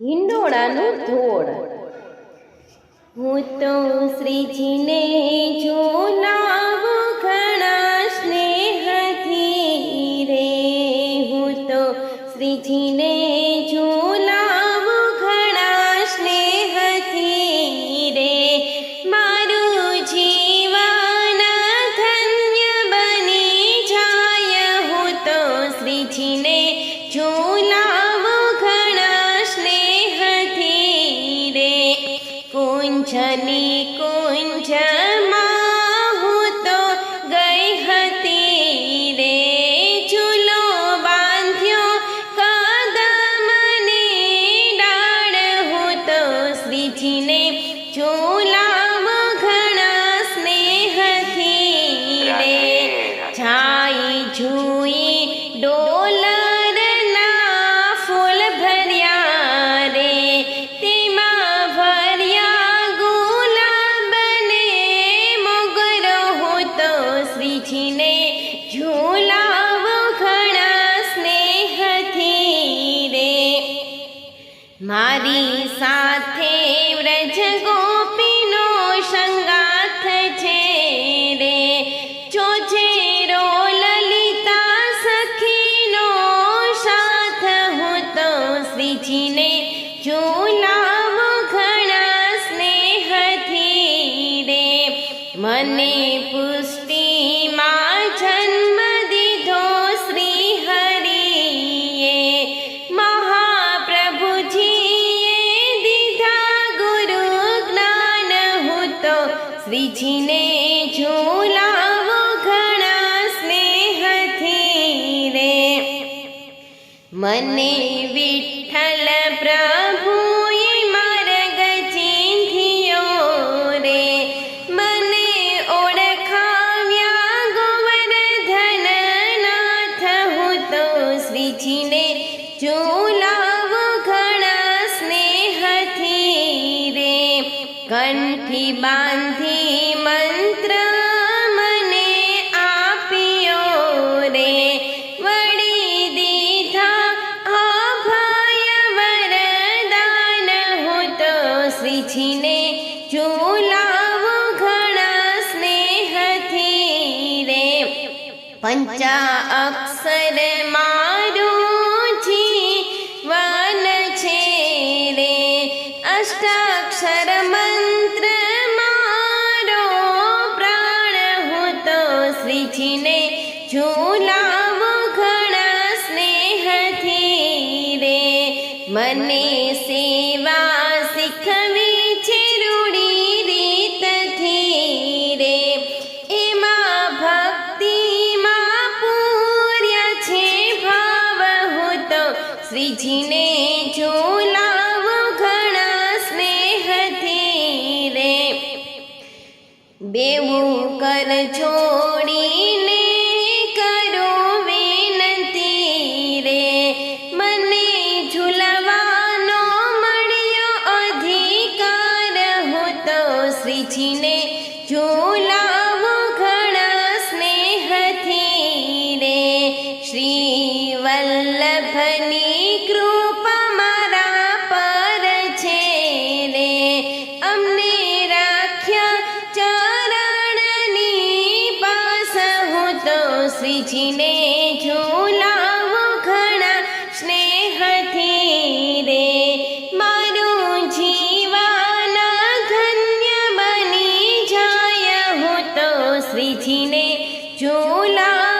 હિંડોળાનું ધોળ. હું તો શ્રીજીને ઝુલાવું કુંજની કુંજમાં હું તો ગઈ હતી રે ઝૂલો બાંધ્યો કદમને ડાળ હું તો શ્રીજીને ઘણા સ્નેહથી રે. છાઈ જુઈ ડોલરના મને પુષ્ટિમાં જન્મ દીધો શ્રી હરિએ મહાપ્રભુજીએ દીધા ગુરુ જ્ઞાન. હું શ્રીજીને ઝૂલાવો ઘણા સ્નેહથી રે. મને વિઠ્ઠલ કંઠી બાંધી મંત્ર મને આપ્યો રે. વળી દીધા અભય વરદાન હું તો શ્રીજીને ચૂલાવો ઘણા સ્નેહથી રે. પંચા અક્ષર મારું જીવન છે રે. અષ્ટાક્ષર મને સેવા શીખવી છે રૂડી રીતથી રે એમાં ભક્તિમાં પૂર્ય છે ભાવ હું તો શ્રીજીને ઝુલાવો ઘણા સ્નેહથી રે બેવું કર ઝુલાવો ઘણા સ્નેહથી રે. શ્રી કૃપા મારા પર છે રે. અમને રાખ્યા ચરણની પાસ. તો શ્રીજીને झूला